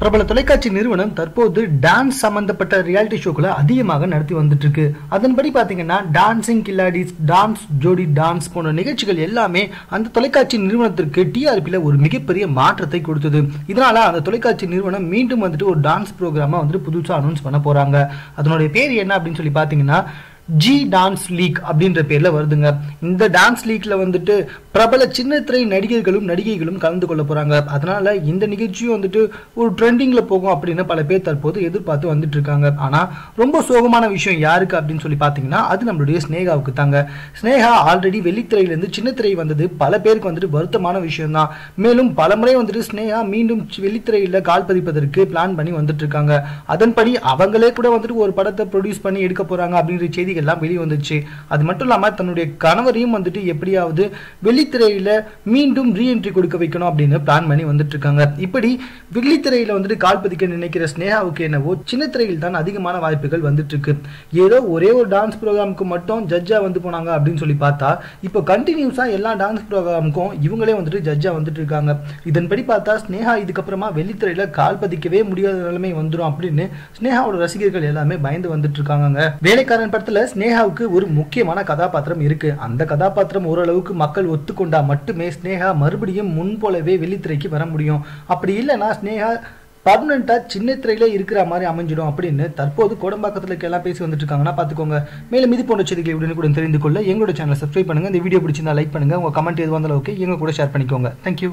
பிரபல தொலைக்காட்சி நிறுவனம் தற்போது டான்ஸ் சம்பந்தப்பட்ட ரியாலிட்டி ஷோக்களை அதிகமாக நடத்தி வந்துட்டு இருக்கு அதன்படி பாத்தீங்கன்னா dancing Khiladis dance Jodi dance போன்ற நிகழ்ச்சிகள் எல்லாமே அந்த தொலைக்காட்சி நிறுவனத்திற்கு டிஆர்பியில் ஒரு மிகப்பெரிய மாற்றத்தை கொடுத்தது. இதனால அந்த தொலைக்காட்சி நிறுவனம் மீண்டும் வந்துட்டு ஒரு டான்ஸ் ப்ரோக்ராமா வந்துட்டு புதுசா அனௌன்ஸ் பண்ண போறாங்க. அதனுடைய பேர் என்ன அப்படின்னு சொல்லி பாத்தீங்கன்னா ஜி டான்ஸ் லீக் அப்படின்ற பேர்ல வருதுங்க. இந்த டான்ஸ் லீக்ல வந்துட்டு பிரபல சின்ன திரை நடிகர்களும் நடிகைகளும் கலந்து கொள்ள போறாங்க. அதனால இந்த நிகழ்ச்சியும் வந்துட்டு ஒரு ட்ரெண்டிங்ல போகும் அப்படின்னு பல பேர் தற்போது எதிர்பார்த்து வந்துட்டு இருக்காங்க. ஆனா ரொம்ப சோகமான விஷயம் யாருக்கு அப்படின்னு சொல்லி பாத்தீங்கன்னா அது நம்மளுடைய ஸ்னேகாவுக்கு தாங்க. ஸ்னேகா ஆல்ரெடி வெள்ளித்திரையில இருந்து சின்ன திரை வந்தது. பல பேருக்கு வந்துட்டு வருத்தமான விஷயம் தான் மேலும் பலமுறை வந்துட்டு ஸ்னேகா மீண்டும் வெள்ளித்திரையில கால் பதிப்பதற்கு பிளான் பண்ணி வந்துட்டு இருக்காங்க. அதன்படி அவங்களே கூட வந்துட்டு ஒரு படத்தை ப்ரொடியூஸ் பண்ணி எடுக்க போறாங்க அப்படின்ற செய்திகள் எல்லாம் வெளியே வந்துச்சு. அது மட்டும் இல்லாம தன்னுடைய கணவரையும் வந்துட்டு எப்படியாவது வெள்ளித்திரையில மீண்டும் ரீஎன்ட்ரி கொடுக்க வைக்கணும் அப்படின்னு பிளான் பண்ணி வந்துட்டு இருக்காங்க. இப்படி வெள்ளித்திரையில வந்துட்டு கால் பதிக்க நினைக்கிற ஸ்னேகாவுக்கு என்னவோ சின்ன திரையில் தான் அதிகமான வாய்ப்புகள் வந்துட்டு இருக்கு. ஏதோ ஒரே ஒரு டான்ஸ் ப்ரோக்ராமுக்கு மட்டும் ஜட்ஜா வந்து போனாங்க அப்படின்னு சொல்லி பார்த்தா இப்போ கண்டினியூஸா எல்லா டான்ஸ் ப்ரோக்ராமுக்கும் இவங்களே வந்துட்டு ஜட்ஜா வந்துட்டு இருக்காங்க. இதன்படி பார்த்தா ஸ்னேகா இதுக்கப்புறமா வெள்ளித்திரையில கால் பதிக்கவே முடியாத நிலைமை வந்துடும் அப்படின்னு ஸ்னேகாவோட ரசிகர்கள் எல்லாமே பயந்து வந்துட்டு இருக்காங்க வேலைக்காரன் படத்துல ஸ்னேகாவுக்கு ஒரு முக்கியமான கதாபாத்திரம் இருக்கு. அந்த கதாபாத்திரம் ஓரளவுக்கு மக்கள் ஒத்துக்கொண்டா மட்டுமே ஸ்னேகா மறுபடியும் முன் போலவே வெள்ளித்திரைக்கு வர முடியும். அப்படி இல்லைன்னா ஸ்னேகா பர்மனண்டா சின்ன திரையில இருக்கிற மாதிரி அமைஞ்சிடும் அப்படின்னு தற்போது கோடம்பாக்கத்துல எல்லாம் பேசி வந்துட்டு இருக்காங்கன்னா பாத்துக்கோங்க மேலும் இது போன்ற செய்திகளை உடனுக்குடன் தெரிந்து கொள்ள எங்களோட சேனலை சப்ஸ்கிரைப் பண்ணுங்க. இந்த வீடியோ பிடிச்சிருந்தா லைக் பண்ணுங்க. உங்க கமெண்ட் எதுவாக இருந்தாலும் ஓகே எங்க கூட ஷேர் பண்ணிக்கோங்க. தேங்க்யூ